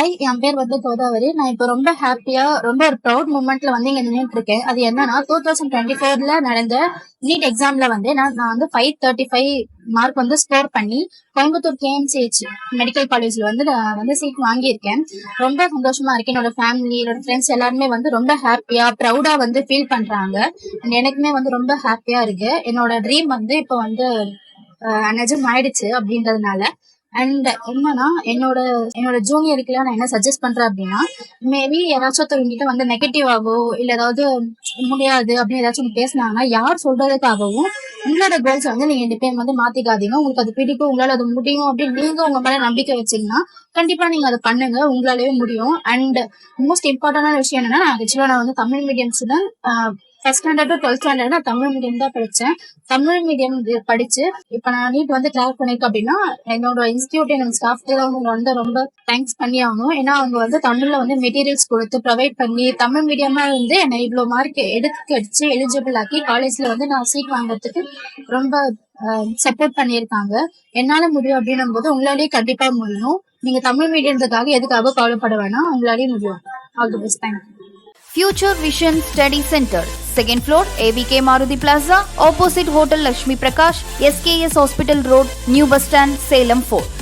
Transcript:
Hi என் பேர் வந்து கோதாவரி. நான் இப்போ ரொம்ப ஹாப்பியா ரொம்ப ஒரு ப்ரௌட் மூமெண்ட்ல வந்து இங்க நின்றுட்டு இருக்கேன். அது என்னன்னா டூ தௌசண்ட் டுவெண்ட்டி ஃபோர்ல நடந்த நீட் எக்ஸாம்ல வந்து நான் நான் வந்து ஃபைவ் தேர்ட்டி ஃபைவ் மார்க் வந்து ஸ்கோர் பண்ணி Coimbatore K M C H medical காலேஜ்ல வந்து நான் வந்து சீட் வாங்கியிருக்கேன். ரொம்ப சந்தோஷமா இருக்கேன் என்னோட ஃபேமிலி என்னோட ஃப்ரெண்ட்ஸ் எல்லாருமே வந்து ரொம்ப ஹாப்பியா ப்ரௌடா வந்து ஃபீல் பண்றாங்க. அண்ட் எனக்குமே வந்து ரொம்ப ஹாப்பியா இருக்கு. என்னோட ட்ரீம் வந்து இப்போ வந்து அஹ், நிஜம் ஆயிடுச்சு அப்படின்றதுனால. அண்ட் என்னன்னா என்னோட என்னோட ஜூனியருக்குலாம் நான் என்ன சஜஸ்ட் பண்றேன் அப்படின்னா மேபி யாராச்சும் ஒருத்தவங்கிட்ட வந்து நெகட்டிவாவோ இல்ல ஏதாவது முடியாது அப்படின்னு ஏதாச்சும் பேசினாங்கன்னா யார் சொல்றதுக்காகவும் உங்களோட கோல்ஸ் வந்து நீங்க எப்பயும் வந்து மாத்திக்காதீங்க. உங்களுக்கு அது பிடிக்கும் உங்களால அது முடியும் அப்படின்னு நீங்க உங்க மேல நம்பிக்கை வச்சீங்கன்னா கண்டிப்பா நீங்க அதை பண்ணுங்க. உங்களாலேயே முடியும். அண்ட் மோஸ்ட் இம்பார்ட்டன்டான விஷயம் என்னன்னா நான் ஆக்சுவலா நான் வந்து தமிழ் மீடியம்ஸ் தான் ஃபர்ஸ்ட் ஸ்டாண்டர்ட் டுவெல்த் ஸ்டாண்டர்ட் நான் தமிழ் மீடியம் தான் படித்தேன் தமிழ் மீடியம் படிச்சு இப்போ நான் நீட் வந்து கிளியர் பண்ணியிருக்கேன் அப்படின்னா என்னோட இன்ஸ்டியூட் என்னோட ஸ்டாஃப் அவங்க வந்து ரொம்ப தேங்க்ஸ் பண்ணி ஆகணும். ஏன்னா அவங்க வந்து தமிழ்ல வந்து மெட்டீரியல்ஸ் கொடுத்து ப்ரொவைட் பண்ணி தமிழ் மீடியமா வந்து என்னை இவ்வளோ மார்க் எடுத்து அடிச்சு எலிஜிபிள் ஆக்கி காலேஜ்ல வந்து நான் சீட் வாங்குறதுக்கு ரொம்ப சப்போர்ட் பண்ணியிருக்காங்க. என்னால முடியும் அப்படின்னும் போது உங்களாலேயே கண்டிப்பா முடியும். நீங்க தமிழ் மீடியத்துக்காக எதுக்காக கவலைப்பட வேணாம். உங்களாலேயே முடியும். All the best thank you future vision study centre second floor A V K Maruti plaza opposite hotel Lakshmi Prakash S K S hospital road new bus stand Salem fort